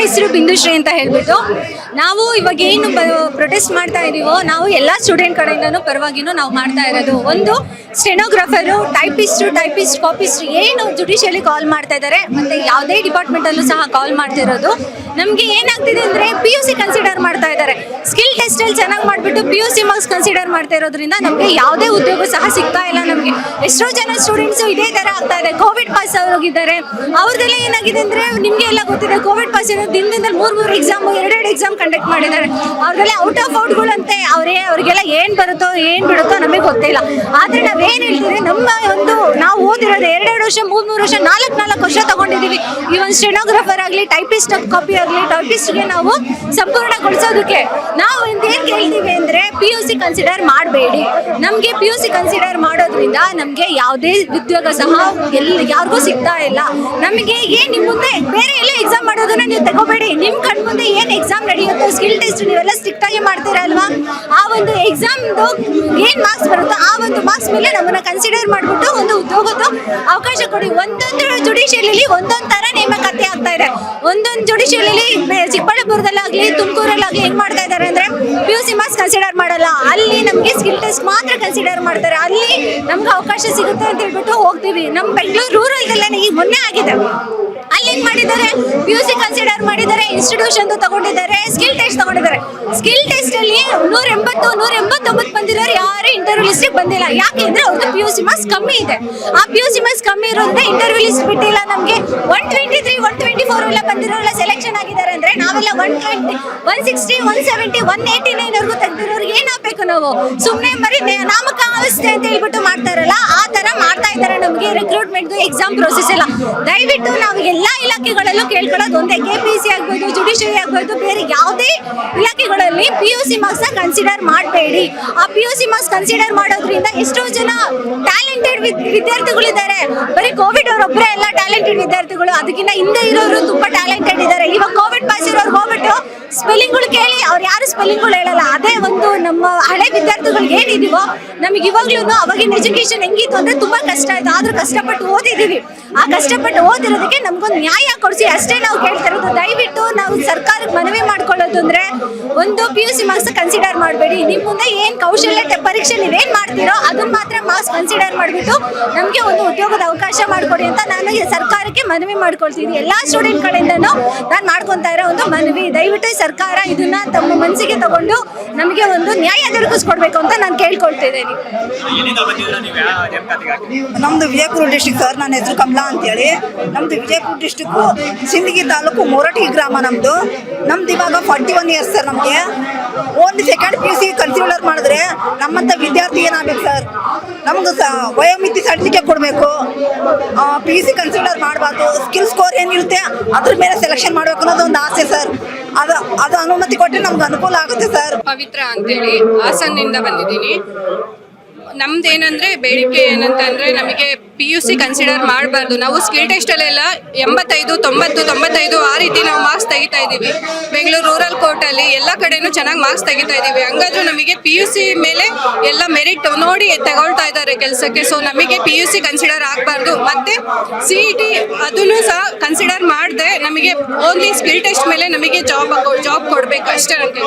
ಹೆಸರು ಬಿಂದುಶ್ರೀ ಅಂತ ಹೇಳ್ಬಿಟ್ಟು ನಾವು ಇವಾಗ ಏನು ಪ್ರೊಟೆಸ್ಟ್ ಮಾಡ್ತಾ ಇದೀವೋ, ನಾವು ಎಲ್ಲ ಸ್ಟೂಡೆಂಟ್ ಕಡೆಯಿಂದನೂ ಪರವಾಗಿನೂ ನಾವು ಮಾಡ್ತಾ ಇರೋದು ಒಂದು ಸ್ಟೆನೋಗ್ರಾಫರು, ಟೈಪಿಸ್ಟು, ಟೈಪಿಸ್ಟ್ ಕಾಪಿಸ್ಟ್ ಏನು ಜುಡಿಷಿಯಲಿ ಕಾಲ್ ಮಾಡ್ತಾ ಇದ್ದಾರೆ, ಮತ್ತೆ ಯಾವುದೇ ಡಿಪಾರ್ಟ್ಮೆಂಟಲ್ಲೂ ಸಹ ಕಾಲ್ ಮಾಡ್ತಿರೋದು ನಮಗೆ ಏನಾಗ್ತಿದೆ ಅಂದರೆ ಪಿ ಯು ಸಿ ಕನ್ಸಿಡರ್ ಮಾಡ್ತಾ ಇದ್ದಾರೆ. ಸ್ಕಿಲ್ ಟೆಸ್ಟಲ್ಲಿ ಚೆನ್ನಾಗಿ ಮಾಡಿಬಿಟ್ಟು P U C marks consider ಮಾಡ್ತಾ ಇರೋದ್ರಿಂದ ನಮಗೆ ಯಾವುದೇ ಉದ್ಯೋಗ ಸಹ ಸಿಗ್ತಾ ಇಲ್ಲ ನಮಗೆ. ಎಷ್ಟೋ ಜನ ಸ್ಟೂಡೆಂಟ್ಸು ಇದೇ ಥರ ಆಗ್ತಾ ಇದೆ. ಕೋವಿಡ್ ಪಾಸ್ ಹೋಗಿದ್ದಾರೆ ಅವ್ರದ್ದೆಲ್ಲ ಏನಾಗಿದೆ ಅಂದರೆ ನಿಮಗೆ ಎಲ್ಲ ಗೊತ್ತಿದೆ ಕೋವಿಡ್ ಪಾಸ್ ಇರೋ ದಿನದಿಂದ ಮೂರು ಮೂರು ಎಕ್ಸಾಮ್ ಎರಡೆರಡು ಎಕ್ಸಾಮ್ ಕಂಡಕ್ಟ್ ಮಾಡಿದ್ದಾರೆ. ಅವ್ರದೆಲ್ಲ ಔಟ್ ಆಫ್ ಔಟ್ಗಳಂತೆ ಅವರೇ, ಅವ್ರಿಗೆಲ್ಲ ಏನು ಬರುತ್ತೋ, ಏನು ಬಿಡುತ್ತೋ ನಮಗೆ ಗೊತ್ತಿಲ್ಲ. ಆದರೆ ನಾವೇನು ಹೇಳ್ತೀರಿ ನಮ್ಮ ಒಂದು ನಾವು ಓದಿರೋದು ಎರಡೆರಡು ವರ್ಷ ಮೂರು ಮೂರು ವರ್ಷ, ನಾಲ್ಕು ನಾಲ್ಕು ವರ್ಷ ತಗೊಂಡಿದ್ದೀವಿ. ಈ ಒಂದು ಸ್ಟೆನೋಗ್ರಾಫರ್ ಆಗಲಿ ಟೈಪಿಸ್ಟ್ ಕಾಪಿ ಆಗಲಿ ಟೈಪಿಸ್ಟ್ಗೆ ನಾವು ಸಂಪೂರ್ಣಗೊಳಿಸೋದಕ್ಕೆ ನಾವು ಏನು ಕೇಳ್ತೀವಿ ಅಂದರೆ ಪಿ ಯು ಸಿ ಕನ್ಸಿಡರ್ ಮಾಡಬೇಡಿ. ನಮಗೆ ಪಿ ಯು ಸಿ ಕನ್ಸಿಡರ್ ಮಾಡೋದ್ರಿಂದ ನಮಗೆ ಯಾವುದೇ ಉದ್ಯೋಗ ಸಹ ಎಲ್ಲಿ ಯಾರಿಗೂ ಸಿಗ್ತಾ ಇಲ್ಲ. ನಮಗೆ ಏನು ನಿಮ್ಮ ಮುಂದೆ ಬೇರೆ ಎಲ್ಲ ಎಕ್ಸಾಮ್ ಮಾಡೋದನ್ನ ನೀವು ತಗೋಬೇಡಿ. ನಿಮ್ಮ ಕಣ್ ಮುಂದೆ ಏನು ಎಕ್ಸಾಮ್ ನಡೆಯುತ್ತೆ ಸ್ಕಿಲ್ ಟೆಸ್ಟ್ ನೀವೆಲ್ಲ ಸ್ಟ್ರಿಕ್ಟ್ ಆಗಿ ಮಾಡ್ತೀರಲ್ವಾ? ಆ ಒಂದು ಎಕ್ಸಾಮ್ದು ಏನು ಮಾರ್ಕ್ಸ್ ಬರುತ್ತೋ, ಆ ಒಂದು ಮಾರ್ಕ್ಸ್ ಮೇಲೆ ನಮ್ಮನ್ನ ಕನ್ಸಿಡರ್ ಮಾಡಿಬಿಟ್ಟು ಒಂದು ಉದ್ಯೋಗದ ಅವಕಾಶ ಕೊಡಿ. ಒಂದೊಂದು ಜುಡಿಷಿಯಲಿ ಒಂದೊಂದು ತರ ನೇಮಕಾತಿ ಆಗ್ತಾ ಇದೆ. ಒಂದೊಂದು ಜುಡಿಷಿಯಲಿ ಚಿಕ್ಕಬಳ್ಳಾಪುರದಲ್ಲಾಗ್ಲಿ, ತುಮಕೂರಲ್ಲಾಗ್ಲಿ ಹೆಂಗ್ ಮಾಡ್ತಾ ಇದ್ದಾರೆ ಅಂದ್ರೆ P U C marks consider ಮಾಡಲ್ಲ. ಅಲ್ಲಿ ನಮಗೆ ಸ್ಕಿಲ್ ಟೆಸ್ಟ್ ಮಾತ್ರ ಕನ್ಸಿಡರ್ ಮಾಡ್ತಾರೆ. ಅಲ್ಲಿ ನಮ್ಗೆ ಅವಕಾಶ ಸಿಗುತ್ತೆ ಅಂತ ಹೇಳ್ಬಿಟ್ಟು ಹೋಗ್ತೀವಿ. ನಮ್ಮ ಬೆಂಗಳೂರು ರೂರಲ್ದಲ್ಲೇ ಈಗ ಮೊನ್ನೆ ಆಗಿದೆ. ಏನ್ ಮಾಡಿದ್ದಾರೆ? ಪಿ ಯು ಸಿ ಕನ್ಸಿಡರ್ ಮಾಡಿದ್ದಾರೆ ಇನ್ಸ್ಟಿಟ್ಯೂಷನ್ ತಗೊಂಡಿದ್ದಾರೆ ಸ್ಕಿಲ್ ಟೆಸ್ಟ್ ತಗೊಂಡಿದ್ದಾರೆ. ಸ್ಕಿಲ್ ಟೆಸ್ಟ್ ಅಲ್ಲಿ ನೂರ ಎಂಬತ್ತು ನೂರ ಎಂಬತ್ತೊಂಬತ್ತು ಬಂದಿರೋರು ಯಾರು ಇಂಟರ್ವ್ಯೂ ಲಿಸ್ಟ್ ಬಂದಿಲ್ಲ. ಯಾಕೆ ಅಂದ್ರೆ ಅವ್ರದ್ದು ಪಿ ಯು ಸಿ ಮಾರ್ಕ್ಸ್ ಕಮ್ಮಿ ಇದೆ. ಆ ಪಿ ಯು ಸಿ ಮಾರ್ಕ್ಸ್ ಕಮ್ಮಿ ಇರೋದ್ರಿಂದ ಇಂಟರ್ವ್ಯೂ ಲಿಸ್ಟ್ ಬಿಟ್ಟಿಲ್ಲ ನಮಗೆ. One twenty three one twenty four ಎಲ್ಲ ಬಂದಿರೋರೆಲ್ಲ ಸೆಲೆಕ್ಷನ್ ಆಗಿದ್ದಾರೆ ಅಂದ್ರೆ ನಾವೆಲ್ಲ one twenty one sixty one seventy one eighty nine ವರ್ಗು ಏನ್ ಏನಾಗಬೇಕು ನಾವು? ಸುಮ್ಮನೆ ಬರಿ ನಾಮಕ ಅವಸ್ಥೆ ಅಂತ ಹೇಳ್ಬಿಟ್ಟು ಮಾಡ್ತಾರಲ್ಲ ಆ ತರ ಮಾಡ್ತಾ ಇದ್ದಾರೆ ನಮಗೆ ರಿಕ್ರೂಟ್ಮೆಂಟ್ ಎಕ್ಸಾಮ್ ಪ್ರೋಸೆಸ್ ಎಲ್ಲ. ದಯವಿಟ್ಟು ನಾವು ಎಲ್ಲಾ ಇಲಾಖೆಗಳಲ್ಲೂ ಕೇಳ್ಕೊಳ್ಳೋದು ಒಂದೇ. ಕೆ ಪಿ ಸಿ ಆಗ್ಬೋದು ಜುಡಿಷಿಯರಿ ಆಗ್ಬೋದು, ಬೇರೆ ಯಾವುದೇ ಇಲಾಖೆಗಳಲ್ಲಿ P U C marks consider ಮಾಡಬೇಡಿ. ಆ P U C marks consider ಮಾಡೋದ್ರಿಂದ ಎಷ್ಟೋ ಜನ ಟ್ಯಾಲೆಂಟೆಡ್ ವಿದ್ಯಾರ್ಥಿಗಳಿದ್ದಾರೆ. ಬರೀ ಕೋವಿಡ್ ಅವರೊಬ್ಬರೇ ಎಲ್ಲ ಟ್ಯಾಲೆಂಟೆಡ್ ವಿದ್ಯಾರ್ಥಿಗಳು. ಅದಕ್ಕಿಂತ ಹಿಂದೆ ಇರೋರು ತುಂಬಾ ಟ್ಯಾಲೆಂಟೆಡ್ ಇದ್ದಾರೆ. ಇವಾಗ ಕೋವಿಡ್ ಪಾಸ್ ಇರೋರು ಹೋಗ್ಬಿಟ್ಟು ಸ್ಪೆಲ್ಲಿಂಗ್ಗಳು ಅವ್ರು ಯಾರು ಸ್ಪೆಲ್ಲಿಂಗ್ಗಳು ಹೇಳಲ್ಲ. ಅದೇ ಒಂದು ನಮ್ಮ ಹಳೆ ವಿದ್ಯಾರ್ಥಿಗಳಿಗೆ ಏನಿದೀವೋ ನಮಗೆ ಇವಾಗ್ಲೂ ಅವಾಗಿನ ಎಜುಕೇಶನ್ ಹೆಂಗಿತ್ತು ಅಂದ್ರೆ ತುಂಬಾ ಕಷ್ಟ ಆಯ್ತು. ಆದ್ರೂ ಕಷ್ಟಪಟ್ಟು ಓದಿದೀವಿ. ಆ ಕಷ್ಟಪಟ್ಟು ಓದಿರೋದಕ್ಕೆ ನಮ್ಗೊಂದು ನ್ಯಾಯ ಕೊಡಿಸಿ ಅಷ್ಟೇ ನಾವು ಕೇಳ್ತಾ ಇರೋದು. ದಯವಿಟ್ಟು ನಾವು ಸರ್ಕಾರಕ್ಕೆ ಮನವಿ ಮಾಡ್ಕೊಳ್ಳೋದು ಅಂದ್ರೆ ಒಂದು P U C marks consider ಮಾಡಬೇಡಿ. ನಿಮ್ಮ ಮುಂದೆ ಏನು ಕೌಶಲ್ಯ ಪರೀಕ್ಷೆ ನೀವೇನು ಮಾಡ್ತೀರೋ ಅದನ್ನ ಮಾತ್ರ ಮಾರ್ಕ್ಸ್ ಕನ್ಸಿಡರ್ ಮಾಡಿಬಿಟ್ಟು ನಮಗೆ ಒಂದು ಉದ್ಯೋಗದ ಅವಕಾಶ ಮಾಡಿಕೊಡಿ ಅಂತ ನಾನು ಈ ಸರ್ಕಾರಕ್ಕೆ ಮನವಿ ಮಾಡ್ಕೊಳ್ತೀನಿ. ಎಲ್ಲ ಸ್ಟೂಡೆಂಟ್ ಕಡೆಯಿಂದನೂ ನಾನು ಮಾಡ್ಕೊತಾ ಇರೋ ಒಂದು ಮನವಿ. ದಯವಿಟ್ಟು ಸರ್ಕಾರ ಇದನ್ನ ತಮ್ಮ ಮನಸ್ಸಿಗೆ ತಗೊಂಡು ನಮಗೆ ಒಂದು ನ್ಯಾಯ ದೊರಕಿಸ್ಕೊಡ್ಬೇಕು ಅಂತ ನಾನು ಕೇಳ್ಕೊಳ್ತಿದ್ದೇನೆ ನಮ್ದು ವಿಜಯಪುರ ಡಿಸ್ಟಿಕ್ ಸರ್ ನನ್ನ ಹೆಸರು ಕಮಲಾ ಅಂತೇಳಿ. ನಮ್ದು ವಿಜಯಪುರ ಡಿಸ್ಟಿಕ್ಕು ಸಿಂದಗಿ ತಾಲೂಕು ಮೊರಟಿ ಗ್ರಾಮ ನಮ್ದು. ನಮ್ದು ಇವಾಗ ಫಾರ್ಟಿ ಒನ್ ಇಯರ್ಸ್ ಸರ್ ನಮಗೆ. Only second P C consider ಮಾಡಿದ್ರೆ ನಮ್ಮಂಥ ವಿದ್ಯಾರ್ಥಿ ಏನಾಗಬೇಕು ಸರ್ ನಮಗೆ ಸ, ವಯೋಮಿತಿ ಸರ್ಟಿಫಿಕೇಟ್ ಕೊಡಬೇಕು. ಪಿ ಯು ಸಿ ಕನ್ಸಿಡರ್ ಮಾಡಬಾರ್ದು. ಸ್ಕಿಲ್ ಸ್ಕೋರ್ ಏನಿರುತ್ತೆ, ಅದ್ರ ಮೇಲೆ ಸೆಲೆಕ್ಷನ್ ಮಾಡಬೇಕು ಅನ್ನೋದು ಒಂದು ಆಸೆ ಸರ್ ಅದು ಅದು ಅನುಮತಿ ಕೊಟ್ಟರೆ ನಮ್ಗೆ ಅನುಕೂಲ ಆಗುತ್ತೆ ಸರ್ ಪವಿತ್ರ ಅಂತೇಳಿ ಹಾಸನ್ನಿಂದ ಬಂದಿದ್ದೀನಿ. ನಮ್ದು ಏನಂದ್ರೆ ಬೇಡಿಕೆ ಏನಂತಂದ್ರೆ ನಮಗೆ ಪಿ ಯು ಸಿ ಕನ್ಸಿಡರ್ ಮಾಡಬಾರ್ದು. ನಾವು ಸ್ಕಿಲ್ ಟೆಸ್ಟಲ್ಲೆಲ್ಲ ಎಂಬತ್ತೈದು, ತೊಂಬತ್ತು, ತೊಂಬತ್ತೈದು ಆ ರೀತಿ ನಾವು ಮಾರ್ಕ್ಸ್ ತೆಗಿತಾ ಇದೀವಿ ಬೆಂಗಳೂರು ರೂರಲ್ ಕೋರ್ಟಲ್ಲಿ ಎಲ್ಲ ಕಡೆನೂ ಚೆನ್ನಾಗಿ ಮಾರ್ಕ್ಸ್ ತೆಗಿತಾ ಇದ್ದೀವಿ. ಹಂಗಾದ್ರೂ ನಮಗೆ ಪಿ ಯು ಸಿ ಮೇಲೆ ಎಲ್ಲ ಮೆರಿಟ್ ನೋಡಿ ತಗೊಳ್ತಾ ಇದ್ದಾರೆ ಕೆಲಸಕ್ಕೆ. ಸೊ ನಮಗೆ ಪಿ ಯು ಸಿ ಕನ್ಸಿಡರ್ ಆಗಬಾರ್ದು. ಮತ್ತೆ ಸಿ ಇ ಟಿ ಅದನ್ನು ಸಹ ಕನ್ಸಿಡರ್ ಮಾಡದೆ ನಮಗೆ ಓನ್ಲಿ ಸ್ಕಿಲ್ ಟೆಸ್ಟ್ ಮೇಲೆ ನಮಗೆ ಜಾಬ್ ಜಾಬ್ ಕೊಡಬೇಕು ಅಷ್ಟೇ ನನಗೆ